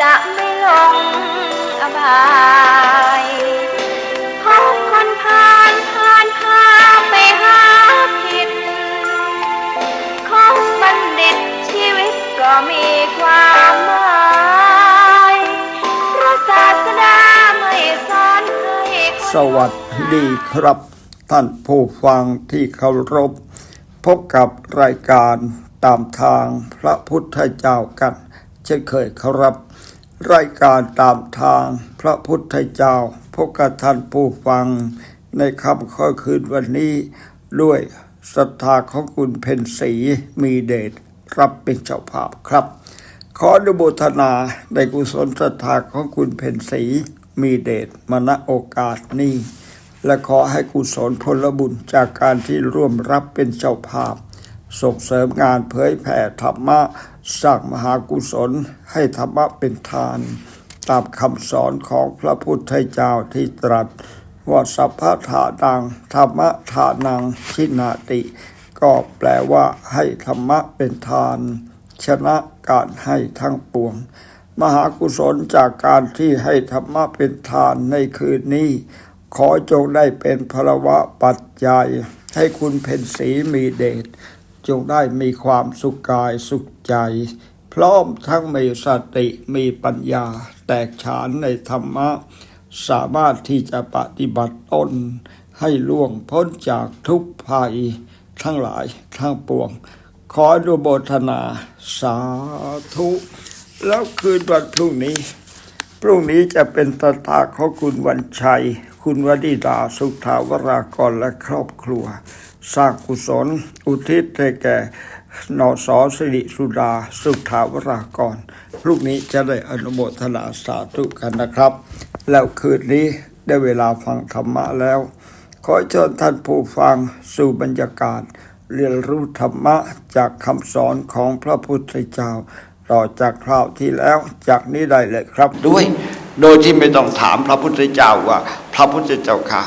จะไม่ลงอบายพบคนผ่านผ่านพาไปหาผิดของบัณฑิตชีวิตก็มีความหมายพระศาสดาไม่สอนให้สวัสดีครับ ท่านผู้ฟังที่เคารพ พบกับรายการตามทางพระพุทธเจ้ากันเช่นเคยครับ รายการตามทางพระพุทธเจ้าพบกับท่านผู้ฟัง ในค่ำข้อคืนวันนี้ ด้วยศรัทธาของคุณเพ็ญศรีมีเดชรับเป็นเจ้าภาพครับ ขออนุโมทนาในกุศลศรัทธาของคุณเพ็ญศรีมีเดชมาณโอกาสนี้ และขอให้กุศลผลบุญจากการที่ร่วมรับเป็นเจ้าภาพ ส่งเสริมงานเผยแผ่ธรรมะ สร้างมหากุศลให้ธรรมะเป็นทาน ตามคำสอนของพระพุทธเจ้าที่ตรัส ว่าสัพพะทานังธรรมะทานังชินาติ ก็แปลว่าให้ธรรมะเป็นทาน ชนะการให้ทั้งปวง มหากุศลจากการที่ให้ธรรมะเป็นทานในคืนนี้ ขอจงได้เป็นพลวะปัจจัย ให้คุณเพ็ญศรีมีเดช จงได้มีความสุขกายสุขใจ พร้อมทั้งมีสติมีปัญญา แตกฉานในธรรมะ สามารถที่จะปฏิบัติตนให้ล่วงพ้นจากทุกภัยทั้งหลายทั้งปวง ขออนุโมทนาสาธุ แล้วคืนวันพรุ่งนี้ พรุ่งนี้จะเป็นตาตาของคุณวันชัย คุณวดิดาสุขาวรากรและครอบครัว สร้างกุศล อุทิศให้แก่นอสอสิริสุดา สุขาวรากรพรุ่งนี้จะได้อนุโมทนาสาธุกันนะครับ แล้วคืนนี้ได้เวลาฟังธรรมะแล้ว ขอเชิญท่านผู้ฟังสู่บรรยากาศ เรียนรู้ธรรมะจากคำสอนของพระพุทธเจ้า ต่อจากคราวที่แล้วจากนี้ได้เลยครับด้วย โดยที่ไม่ต้องถามพระพุทธเจ้าว่า พระพุทธเจ้าค่ะ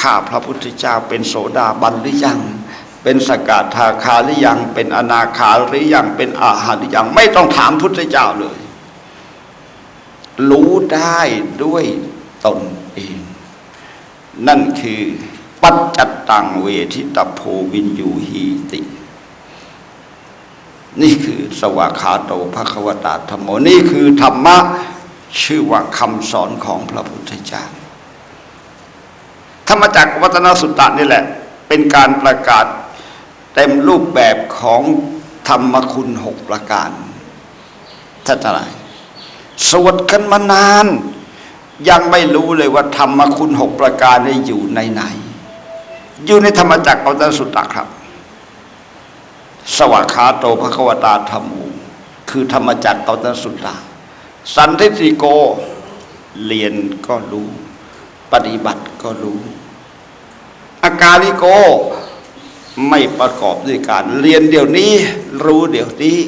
ข้าพระพุทธเจ้าเป็นโสดาบันหรือยัง เป็นสกทาคาหรือยัง เป็นอนาคาหรือยังเป็นอาหารหรือยัง ไม่ต้องถามพุทธเจ้าเลย รู้ได้ด้วยตนเอง นั่นคือปัจจัตตังเวทิตโพวินยูหีติ นี่คือสวากขาโตภควตาธรรมโมนี่คือธรรมะชื่อว่าคำสอนของพระพุทธเจ้า ธรรมจักรวัฒนสุตตะนี่แหละ เป็นการประกาศเต็มรูปแบบของธรรมคุณหกประการท่านอะไรสวดกันมานาน ยังไม่รู้เลยว่าธรรมคุณหกประการนี้อยู่ในไหน อยู่ในธรรมจักรวัฒนสุตตะครับ สวากขาโตภควตาธรรมโมคือธรรมจักรเตตสุตตาสันทิติโกเรียนก็รู้ ปฏิบัติ ก็รู้อาการลิโก ไม่ประกอบด้วยการ เรียนเดี๋ยวนี้ รู้เดี๋ยวนี้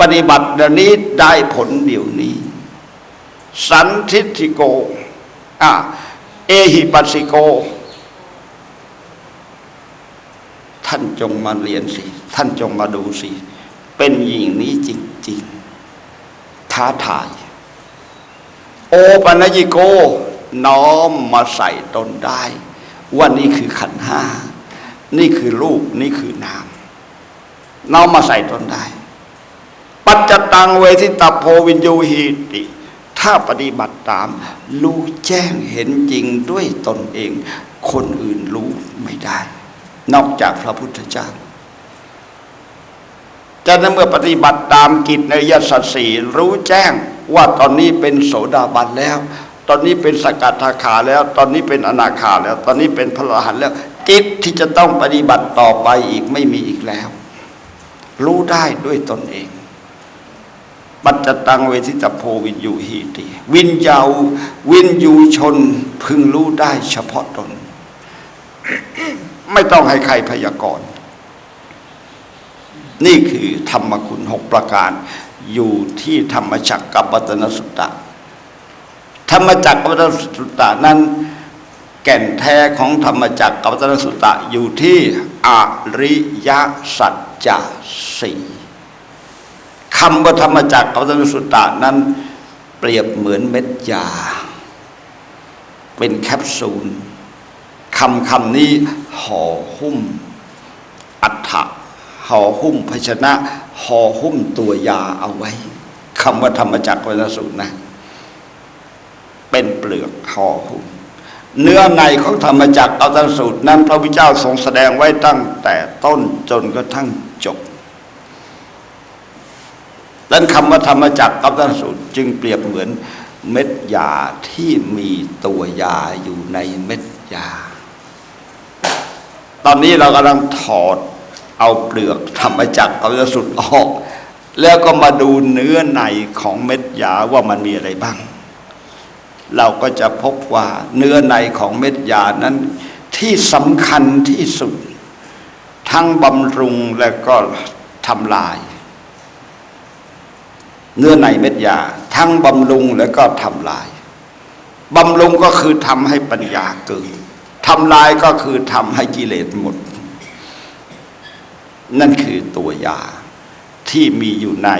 ปฏิบัติเดี๋ยวนี้ได้ผลเดี๋ยวนี้ สันทิติโกอะเอหิปัสสิโก ท่านจงมาเรียนสิ ท่านจงมาดูสิ เป็นอย่างนี้จริง ๆ ท้าทาย โอปัญญิโก น้อมมาใส่ตนได้ ว่านี่คือขันธ์ห้า นี่คือรูปนี่คือนาม น้อมมาใส่ตนได้ ปัจจตังเวทิตาโพวินยูหีติ ถ้าปฏิบัติตาม รู้แจ้งเห็นจริงด้วยตนเอง คนอื่นรู้ไม่ได้ นอกจากพระพุทธเจ้าจะนั้นเมื่อปฏิบัติตามกิจในยสัตสีรู้แจ้งว่าตอนนี้เป็นโสดาบันแล้ว ตอนนี้เป็นสกัดทาขาแล้ว ตอนนี้เป็นอนาคาแล้ว ตอนนี้เป็นพระอรหันต์แล้วกิจที่จะต้องปฏิบัติต่อไปอีกไม่มีอีกแล้ว รู้ได้ด้วยตนเองปัจจตังเวทิตโพวินยูหีติวินยาววินยูชนพึงรู้ได้เฉพาะตน ไม่ต้องให้ใครพยากรณ์ นี่คือธรรมคุณหกประการ อยู่ที่ธรรมจักรกับวัตนสุตตะ ธรรมจักรกับวันสุตตะนั้น แก่นแท้ของธรรมจักรกับวันสุตตะอยู่ที่อริยสัจจะสี่คำว่าธรรมจักรกับวันสุตตะนั้น เปรียบเหมือนเม็ดยา เป็นแคปซูลคำคำนี้ห่อหุ้ม อัฐะห่อหุ้มภาชนะห่อหุ้มตัวยาเอาไว้คำว่าธรรมจักรวัฏสูตนะ เป็นเปลือกห่อหุ้มเนื้อในของธรรมจักรวัฏสูตร นั้นพระพุทธเจ้าทรงแสดงไว้ตั้งแต่ต้นจนกระทั่งจบดังคำว่าธรรมจักรวัฏสูตร จึงเปรียบเหมือนเม็ดยาที่มีตัวยาอยู่ในเม็ดยา ตอนนี้เรากำลังถอดเอาเปลือกธรรมจักรกับวัฏสุดออก แล้วก็มาดูเนื้อในของเม็ดยาว่ามันมีอะไรบ้าง เราก็จะพบว่าเนื้อในของเม็ดยานั้นที่สำคัญที่สุด ทั้งบำรุงและก็ทำลาย เนื้อในเม็ดยา ทั้งบำรุงและก็ทำลายบำรุงก็คือทำให้ปัญญาเกิดทำลายก็คือทำให้กิเลสหมด นั่นคือตัวยาที่มีอยู่ใน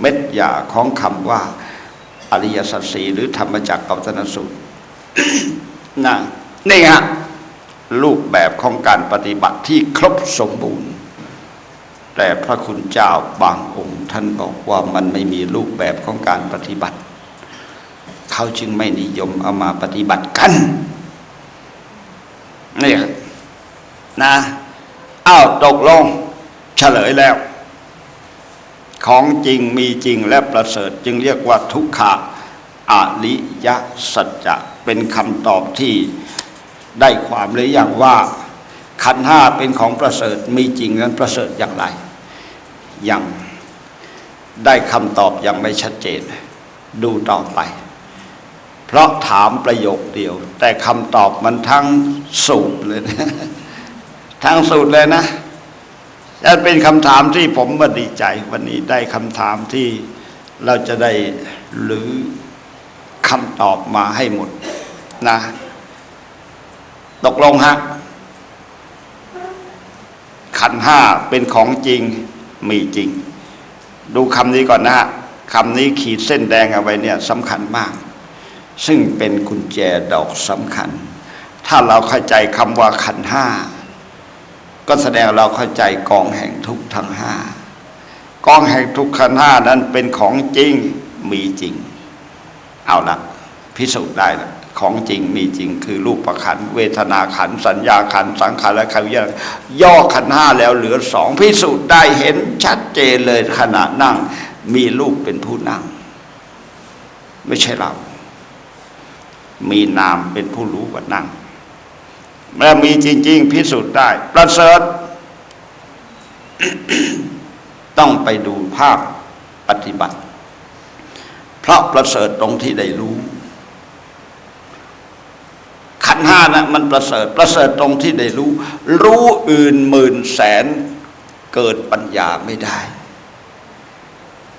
เม็ดยาของคำว่า อริยสัจสีหรือธรรมจักรกัปตนสูตรนะนี่ฮะรูปแบบของการปฏิบัติที่ครบสมบูรณ์ แต่พระคุณเจ้าบางองค์ ท่านบอกว่ามันไม่มีรูปแบบของการปฏิบัติ เขาจึงไม่นิยมเอามาปฏิบัติกันนี่นะอ้าวตกลงเฉลยแล้ว ของจริงมีจริงและประเสริฐจึงเรียกว่าทุกขะอริยสัจจะเป็นคำตอบที่ได้ความเลยอย่างว่าขันห้าเป็นของประเสริฐมีจริงนั้นประเสริฐอย่างไร ยังได้คำตอบยังไม่ชัดเจน ดูต่อไป เพราะถามประโยคเดียว แต่คำตอบมันทั้งสูตรเลยนะทั้งสูตรเลยนะ นั่นเป็นคำถามที่ผมมาดีใจ วันนี้ได้คำถามที่เราจะได้หรือคำตอบมาให้หมดนะ ตกลงฮะขันห้าเป็นของจริงมีจริง ดูคำนี้ก่อนนะฮะคำนี้ขีดเส้นแดงเอาไว้เนี่ยสำคัญมาก ซึ่งเป็นกุญแจดอกสำคัญ ถ้าเราเข้าใจคำว่าขันห้า ก็แสดงเราเข้าใจกองแห่งทุกทั้งห้ากองแห่งทุกขันห้านั้นเป็นของจริงมีจริง เอาละพิสูจน์ได้ละของจริงมีจริงคือรูปประขัน เวทนาขัน สัญญาขัน สังขารและขันธ์วิญญาณย่อขันห้าแล้วเหลือสองพิสูจน์ได้เห็นชัดเจนเลยขณะนั่ง มีรูปเป็นผู้นั่ง ไม่ใช่เรา มีนามเป็นผู้รู้ว่านั่ง เมื่อมีจริง ๆ พิสูจน์ได้ ประเสริฐต้องไปดูภาพปฏิบัติ เพราะประเสริฐตรงที่ได้รู้ ขันห้านะมันประเสริฐประเสริฐตรงที่ได้รู้ รู้อื่นหมื่นแสนเกิดปัญญาไม่ได้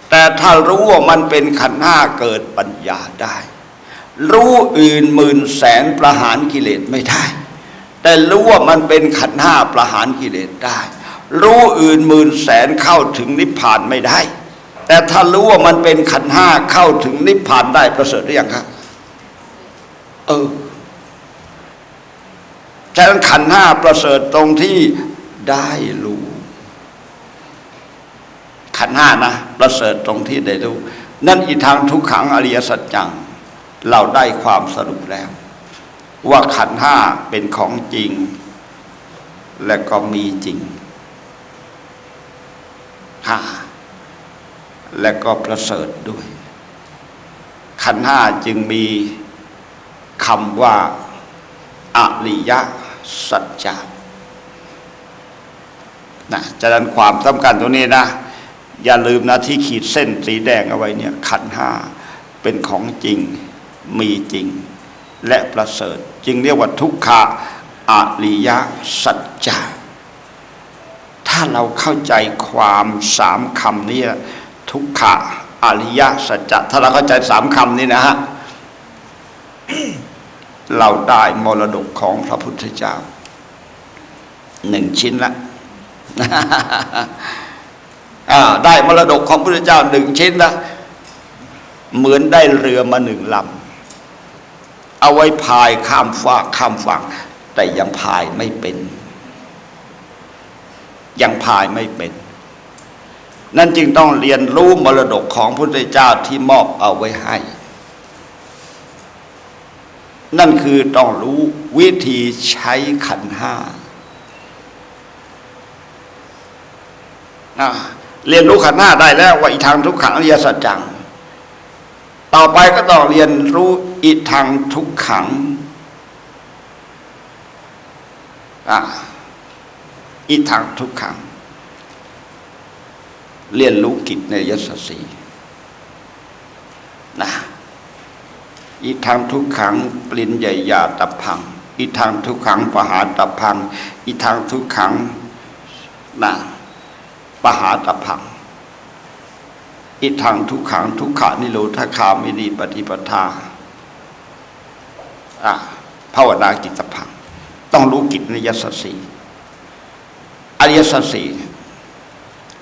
แต่ถ้ารู้ว่ามันเป็นขันห้าเกิดปัญญาได้ รู้อื่นหมื่นแสนประหารกิเลสไม่ได้ แต่รู้ว่ามันเป็นขันห้าประหารกิเลสได้ รู้อื่นหมื่นแสนเข้าถึงนิพพานไม่ได้ แต่ถ้ารู้ว่ามันเป็นขันห้าเข้าถึงนิพพานได้ประเสริฐหรือยังครับเออฉะนั้นขันห้าประเสริฐตรงที่ได้รู้ขันห้านะ ประเสริฐตรงที่ได้รู้ นั่นอีทางทุกขังอริยสัจจัง เราได้ความสรุปแล้ว ว่าขันห้าเป็นของจริง และก็มีจริงห้าและก็ประเสริฐด้วย ขันห้าจึงมีคำว่าอริยสัจจะนะจะนั้นความสำคัญตรงนี้นะ อย่าลืมนะที่ขีดเส้นสีแดงเอาไว้เนี่ยขันห้าเป็นของจริงมีจริง และประเสริฐ จึงเรียกว่าทุกขะอริยสัจจะถ้าเราเข้าใจความสามคำนี้ทุกขะอริยสัจจะถ้าเราเข้าใจสามคำนี้นะฮะเราได้มรดกของพระพุทธเจ้าหนึ่งชิ้นละได้มรดกของพระพุทธเจ้าหนึ่งชิ้นละเหมือนได้เรือมาหนึ่งลำ เอาไว้พายข้ามฟากข้ามฝั่ง แต่ยังพายไม่เป็น ยังพายไม่เป็น นั่นจึงต้องเรียนรู้มรดกของพระพุทธเจ้าที่มอบเอาไว้ให้ นั่นคือต้องรู้วิธีใช้ขันห้าอะเรียนรู้ขันห้าได้แล้วว่าอีทางทุกขังอริยสัจจัง ต่อไปก็ต้องเรียนรู้อีทางทุกขังอะอีทางทุกขัง เรียนรู้กิจในยศสีนะอีทางทุกขังปรินใหญ่ยาตับพังอีทางทุกขังปหาตับพังอีทางทุกขังนะปหาตับพัง อีทางทุกขังทุกขานิโรธคามินีปฏิปทาอะภาวนากิจพัง ต้องรู้กิจในยศสีอริยสัจสี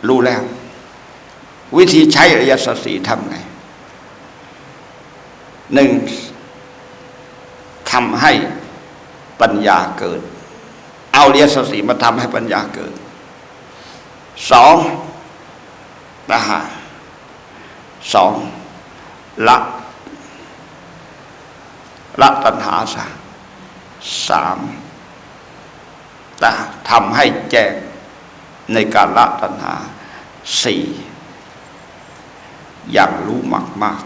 รู้แล้ว วิธีใช้อริยสัจสีทำไงหนึ่งทำให้ปัญญาเกิด เอาอริยสสีมาทำให้ปัญญาเกิดสองนะฮะ สองละละตัณหาซะสามต่ทำให้แจ้งในการละตัณหาสี่อย่างรู้มากมาก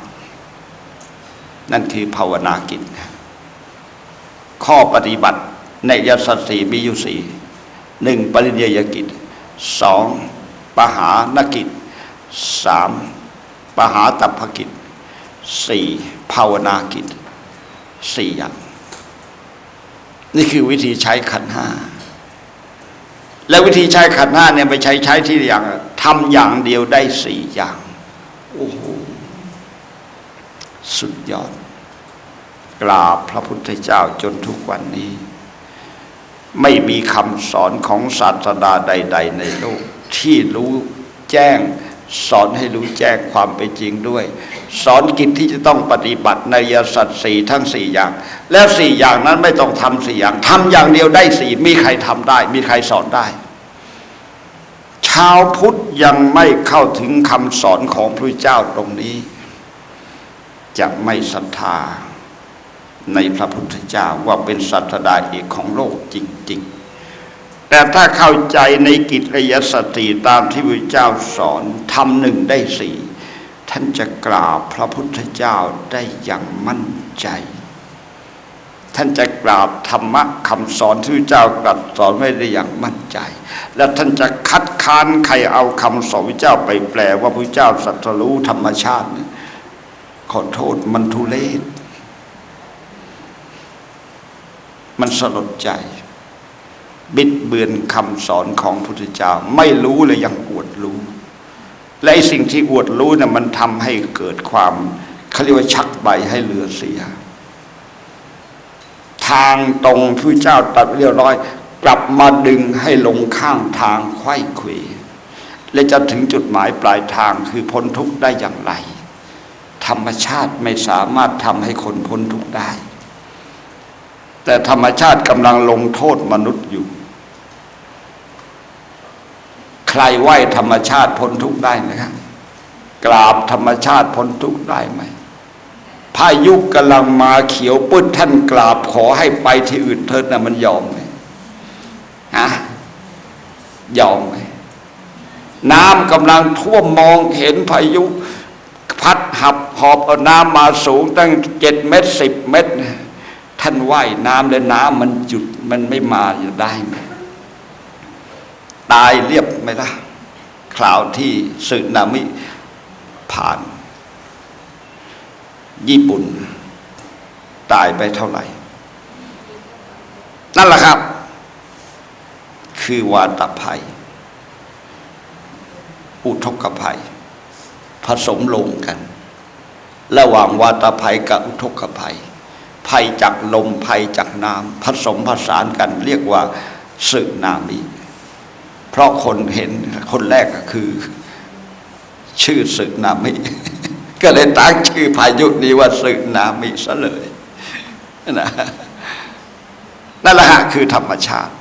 นั่นคือภาวนากิจ ข้อปฏิบัติในยศสีมีอยู่สี่หนึ่งปริญญากิจสองปหานกิจสาม ปหาตัพกิจสี่ภาวนากิจสี่อย่าง นี่คือวิธีใช้ขันห้าและวิธีใช้ขันห้าเนี่ยไปใช้ใช้ที่อย่างทำอย่างเดียวได้สี่อย่างโอ้โหสุดยอด กราบพระพุทธเจ้าจนทุกวันนี้ ไม่มีคำสอนของศาสดาใด ๆ ในโลก ที่รู้แจ้ง สอนให้รู้แจ้งความเป็นจริงด้วย สอนกิจที่จะต้องปฏิบัติในยสัตสี่ทั้งสี่อย่าง แล้วสี่อย่างนั้นไม่ต้องทำสี่อย่างทำอย่างเดียวได้สี่มีใครทำได้ มีใครสอนได้ ชาวพุทธยังไม่เข้าถึงคำสอนของพระเจ้าตรงนี้ จะไม่ศรัทธาในพระพุทธเจ้าว่าเป็นศาสดาเอกของโลกจริง ๆ แต่ถ้าเข้าใจในกิจระยสติตามที่พระเจ้าสอนทำหนึ่งได้สี่ท่านจะกราบพระพุทธเจ้าได้อย่างมั่นใจ ท่านจะกราบธรรมะคำสอนที่พระเจ้าตรัสสอนไว้ได้อย่างมั่นใจ และท่านจะคัดค้านใครเอาคำสอนพระเจ้าไปแปลว่าพระเจ้าสัตรู้ธรรมชาติ ขอโทษมันทุเลศมันสลดใจ บิดเบือนคำสอนของพระพุทธเจ้า ไม่รู้เลยยังอวดรู้ และไอ้สิ่งที่อวดรู้นี่ยมันทำให้เกิดความเขาเรียกว่าชักใบให้เหลือเสีย ทางตรงพระเจ้าตรัดเรียบร้อย กลับมาดึงให้ลงข้างทางไข้เขวและจะถึงจุดหมายปลายทางคือพ้นทุกข์ได้อย่างไร ธรรมชาติไม่สามารถทำให้คนพ้นทุกข์ได้ แต่ธรรมชาติกำลังลงโทษมนุษย์อยู่ ใครไหวธรรมชาติพ้นทุกข์ได้ไหมครับกราบธรรมชาติพ้นทุกข์ได้ไหมพายุกำลังมาเขียวปื้ดท่านกราบขอให้ไปที่อื่นเถิดนะมันยอมไหมฮะยอมไหมน้ำกำลังท่วมมองเห็นพายุ พัดหับหอบเอาน้ำมาสูงตั้งเจ็ดเมตรสิบเมตร ท่านว่ายน้ำแล้วน้ำมันหยุดมันไม่มาจะได้ไหม ตายเรียบไหมล่ะคราวที่สึนามิผ่าน ญี่ปุ่น ตายไปเท่าไหร่ นั่นแหละครับ คือวาตภัย อุทกภัย ผสมลงกัน ระหว่างวาตภัยกับอุทกภัย ภัยจากลมภัยจากน้ำผสมผสานกัน เรียกว่าสึนามิ เพราะคนเห็นคนแรกก็คือ ชื่อสึนามิ ก็เลยตั้งชื่อพายุนี้ว่าสึนามิซะเลยนะนั่นแหละคือธรรมชาติ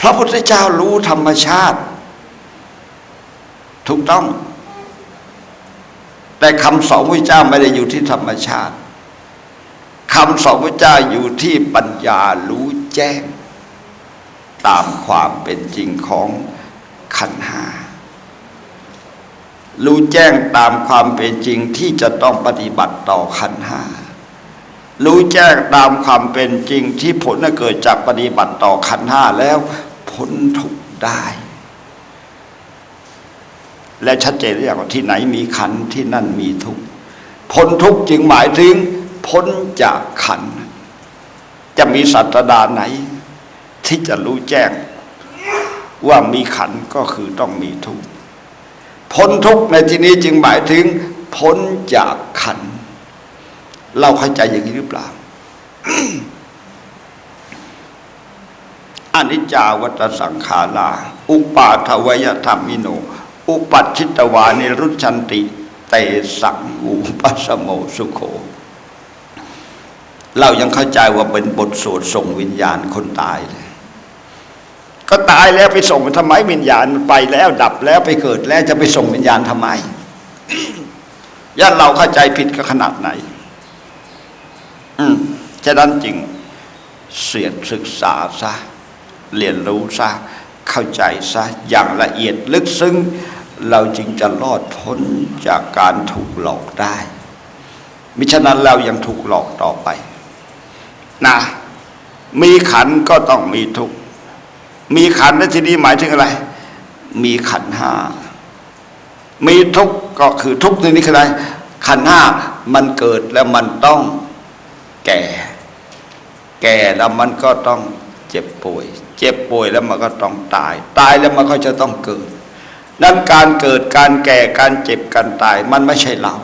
พระพุทธเจ้ารู้ธรรมชาติ ถูกต้อง แต่คำสอนพระเจ้าไม่ได้อยู่ที่ธรรมชาติคำสอนพระเจ้าอยู่ที่ปัญญารู้แจ้ง ตามความเป็นจริงของขันห้ารู้แจ้งตามความเป็นจริงที่จะต้องปฏิบัติต่อขันห้ารู้แจ้งตามความเป็นจริงที่ผลจะเกิดจากปฏิบัติต่อขันห้าแล้วพ้นทุกได้ และชัดเจนหรือยังว่าที่ไหนมีขันที่นั่นมีทุกพ้นทุกจึงหมายถึง พ้นจากขัน จะมีศาสดาไหน ที่จะรู้แจ้ง ว่ามีขันก็คือต้องมีทุกข์พ้นทุกข์ในที่นี้จึงหมายถึง พ้นจากขัน เราเข้าใจอย่างนี้หรือเปล่าอนิจจาวัตสังขารา อุปาทวยธรรมิโน อุปัชชิตวานิรุชันติ เตสังอุปัสโมสุโขเรายังเข้าใจว่าเป็นบทสวดส่งวิญญาณคนตายเลย ก็ตายแล้วไปส่งทำไมวิญญาณมันไปแล้วดับแล้วไปเกิดแล้วจะไปส่งวิญญาณทำไมย่านเราเข้าใจผิดก็ขนาดไหน อืมฉะนั้นจริงเสียดศึกษาซะเรียนรู้ซะเข้าใจซะอย่างละเอียดลึกซึ้งเราจึงจะรอดพ้นจากการถูกหลอกได้ มิฉะนั้นเรายังถูกหลอกต่อไป นะ มีขันก็ต้องมีทุกข์ มีขันธ์ในที่นี้หมายถึงอะไร มีขันธ์ห้ามีทุกก็คือทุกในนี้คืออะไรขันธ์ห้ามันเกิดแล้วมันต้องแก่ แก่แล้วมันก็ต้องเจ็บป่วย เจ็บป่วยแล้วมันก็ต้องตาย ตายแล้วมันก็จะต้องเกิดนั้นการเกิดการแก่การเจ็บการตาย มันไม่ใช่เรา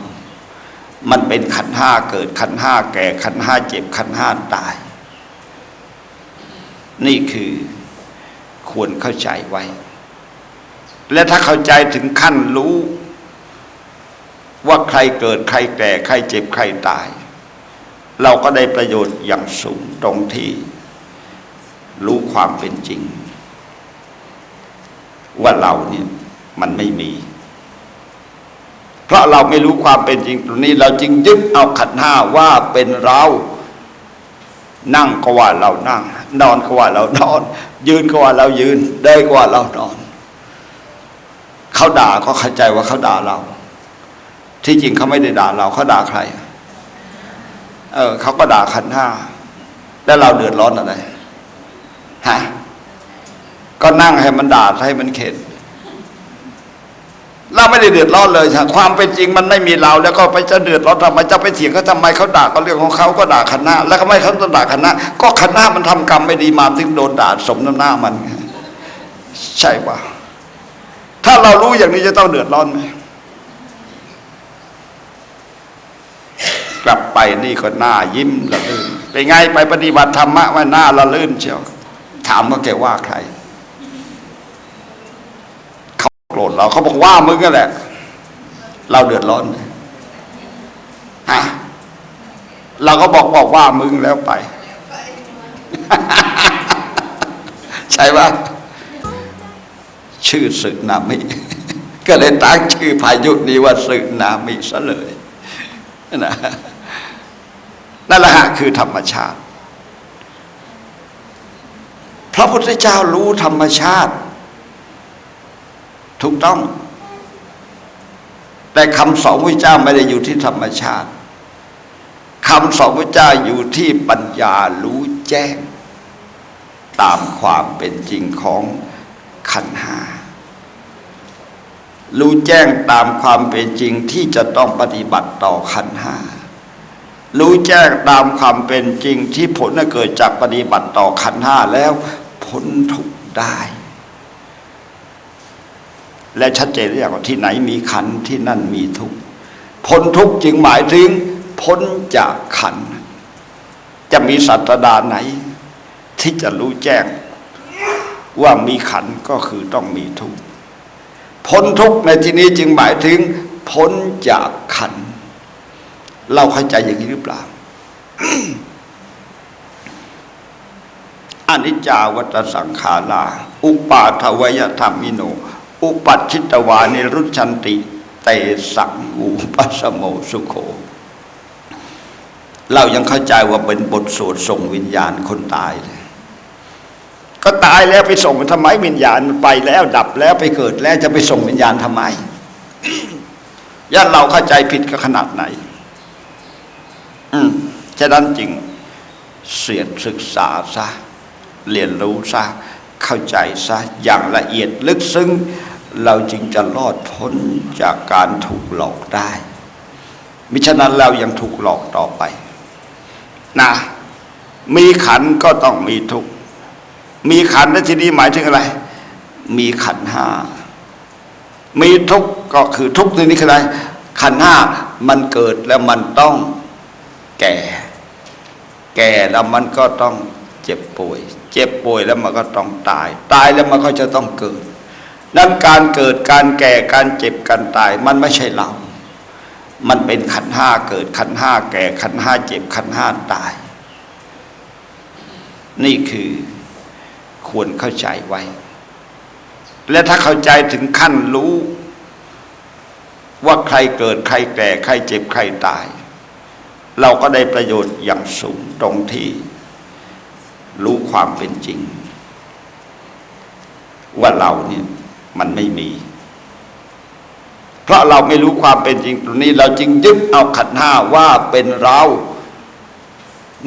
มันเป็นขันธ์ห้าเกิดขันธ์ห้าแก่ขันธ์ห้าเจ็บขันธ์ห้าตาย นี่คือ ควรเข้าใจไว้ และถ้าเข้าใจถึงขั้นรู้ ว่าใครเกิดใครแก่ใครเจ็บใครตาย เราก็ได้ประโยชน์อย่างสูงตรงที่ รู้ความเป็นจริง ว่าเราเนี่ยมันไม่มี เพราะเราไม่รู้ความเป็นจริงตรงนี้ เราจึงยึดเอาขันห้าว่าเป็นเรา นั่งก็ว่าเรานั่ง นอนก็ว่าเรานอน ยืนก็ว่าเรายืนเดินก็ว่าเรานอนเขาด่าก็เข้าใจว่าเขาด่าเรา ที่จริงเขาไม่ได้ด่าเราเขาด่าใคร เออเขาก็ด่าขันห้าแล้วเราเดือดร้อนอะไรฮะก็นั่งให้มันด่าให้มันเข็ด เราไม่ได้เดือดร้อนเลยความเป็นจริงมันไม่มีเรา แล้วก็ไปจะเดือดร้อนทำไมจะไปเถียงเขาทำไมเขาด่าก็เรื่องของเขาก็ด่าคณะ แล้วก็ไม่เขาต้องด่าคณะ ก็คณะมันทำกรรมไม่ดีมาถึงโดนด่าสมน้ำหน้ามัน ใช่ปะถ้าเรารู้อย่างนี้จะต้องเดือดร้อนไหมกลับไปนี่ก็หน้ายิ้มละลื่นเป็นไงไปปฏิบัติธรรมะว่าหน้าละลื่นเชียวถามว่าแกว่าใคร เขาโก รธเราเขาบอกว่ามึงก็แหละ เราเดือดร้อนฮะเราก็บอกบอกว่ามึงแล้วไป ใช่ปะชื่อสึนามิ ก็เลยตั้งชื่อพายุนี้ว่าสึนามิซะเลยนะนั่นแหละคือธรรมชาติ พระพุทธเจ้ารู้ธรรมชาติ ถูกต้อง แต่คำสอนพระเจ้าไม่ได้อยู่ที่ธรรมชาติคำสอนพระเจ้าอยู่ที่ปัญญารู้แจ้ง ตามความเป็นจริงของขันห้ารู้แจ้งตามความเป็นจริงที่จะต้องปฏิบัติต่อขันห้ารู้แจ้งตามความเป็นจริงที่ผลเกิดจากปฏิบัติต่อขันห้าแล้วพ้นทุกได้ และชัดเจนหรือยังว่าที่ไหนมีขันที่นั่นมีทุกข์พ้นทุกข์จึงหมายถึง พ้นจากขัน จะมีสัตดาไหน ที่จะรู้แจ้ง ว่ามีขันก็คือต้องมีทุกข์พ้นทุกข์ในที่นี้จึงหมายถึง พ้นจากขัน เราเข้าใจอย่างนี้หรือเปล่าอนิจจาวัตสังขารา อุปาทวยธรรมิโน อุปัชิตวานิรุชันติ เตสังอุปสมโมสุโข เรายังเข้าใจว่าเป็นบทสวดส่งวิญญาณคนตายเลยก็ตายแล้วไปส่งทำไมวิญญาณไปแล้วดับแล้วไปเกิดแล้วจะไปส่งวิญญาณทำไมย่านเราเข้าใจผิดก็ขนาดไหน อืมฉะนั้นจริงเสียดศึกษาซะเรียนรู้ซะเข้าใจซะอย่างละเอียดลึกซึ้ง เราจึงจะรอดพ้นจากการถูกหลอกได้ มิฉะนั้นเรายังถูกหลอกต่อไปนะมีขันก็ต้องมีทุกมีขันธ์ในที่นี้หมายถึงอะไร มีขันห้ามีทุกก็คือทุกในนี้คืออะไรขันห้ามันเกิดแล้วมันต้องแก่ แก่แล้วมันก็ต้องเจ็บป่วย เจ็บป่วยแล้วมันก็ต้องตาย ตายแล้วมันก็จะต้องเกิด นั้นการเกิดการแก่การเจ็บการตายมันไม่ใช่เรา มันเป็นขันห้าเกิดขันห้าแก่ขันห้าเจ็บขันห้าตาย นี่คือควรเข้าใจไว้ และถ้าเข้าใจถึงขั้นรู้ ว่าใครเกิดใครแก่ใครเจ็บใครตาย เราก็ได้ประโยชน์อย่างสูงตรงที่ รู้ความเป็นจริง ว่าเราเนี่ย มันไม่มี เพราะเราไม่รู้ความเป็นจริงตรงนี้ เราจึงยึดเอาขันห้าว่าเป็นเรา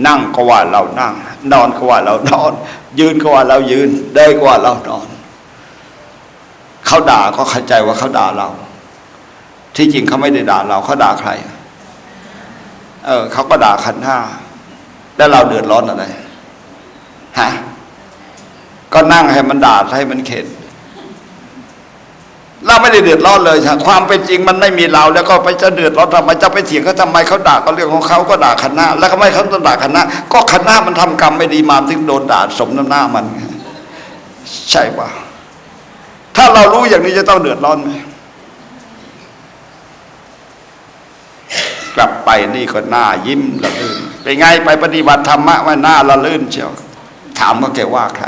นั่งก็ว่าเรานั่ง นอนก็ว่าเรานอน ยืนก็ว่าเรายืนเดินก็ว่าเรานอน เขาด่าก็เข้าใจว่าเขาด่าเรา ที่จริงเขาไม่ได้ด่าเราเขาด่าใคร เออเขาก็ด่าขันห้าแล้วเราเดือดร้อนอะไรฮะก็นั่งให้มันด่าให้มันเข็ด เราไม่ได้เดือดร้อนเลยค่ความเป็นจริงมันไม่มีเรา แล้วก็ไปจะเดือดร้อนทำไมจะไปเถียงเขาทำไมเขาด่าก็เรื่องของเขาก็ด่าคณะ แล้วก็ไม่เขาต้องด่าคณะ ก็คณะมันทำกรรมไม่ดีมาถึงโดนด่าสมน้ำหน้ามัน ใช่ปะถ้าเรารู้อย่างนี้จะต้องเดือดร้อนไหมกลับไปนี่ก็หน้ายิ้มละลื่นเป็นไงไปปฏิบัติธรรมะว่าหน้าละลื่นเชียวถามว่าแกว่าใคร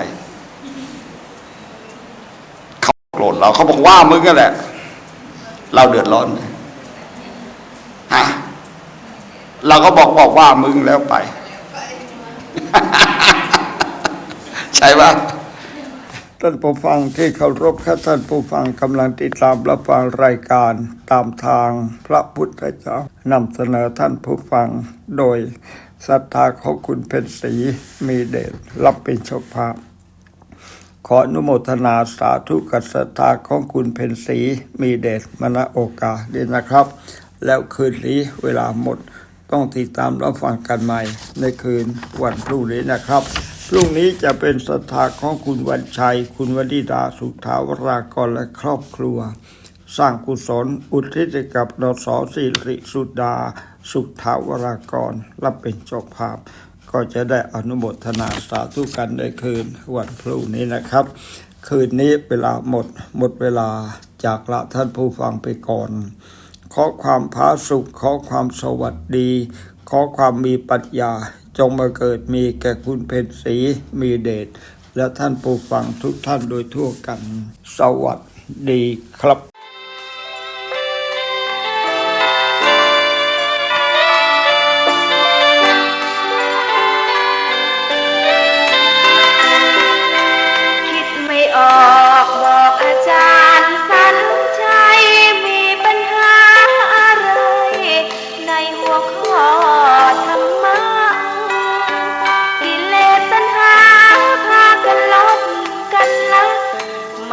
เขาโก รธเราเขาบอกว่ามึงก็แหละ เราเดือดร้อนฮะเราก็บอกบอกว่ามึงแล้วไป ใช่ปะท่านผู้ฟังที่เคารพครับท่านผู้ฟังกำลังติดตามรับฟังรายการตามทางพระพุทธเจ้านำเสนอท่านผู้ฟังโดยศรัทธาของคุณเพ็ญศรีมีเดชรับเป็นเจ้าภาพ ขออนุโมทนาสาธุกับศรัทธาของคุณเพ็ญศรีมีเดชมณโอกาสดีนะครับ แล้วคืนนี้เวลาหมดต้องติดตามรับฟังกันใหม่ ในคืนวันพรุ่งนี้นะครับ พรุ่งนี้จะเป็นศรัทธาของคุณวันชัย คุณวนิดาสุขาวรากรและครอบครัว สร้างกุศลอุทิศกับนสสิริสุดา สุขาวรากรรับเป็นเจ้าภาพ ก็จะได้อนุโมทนาสาธุกันในคืนวันพรุ่งนี้นะครับ คืนนี้เวลาหมดหมดเวลาจากละท่านผู้ฟังไปก่อน ขอความผาสุข ขอความสวัสดี ขอความมีปัญญาจงมาเกิดมีแก่คุณเพญศรีมีเดชและท่านผู้ฟังทุกท่านโดยทั่วกัน สวัสดีครับ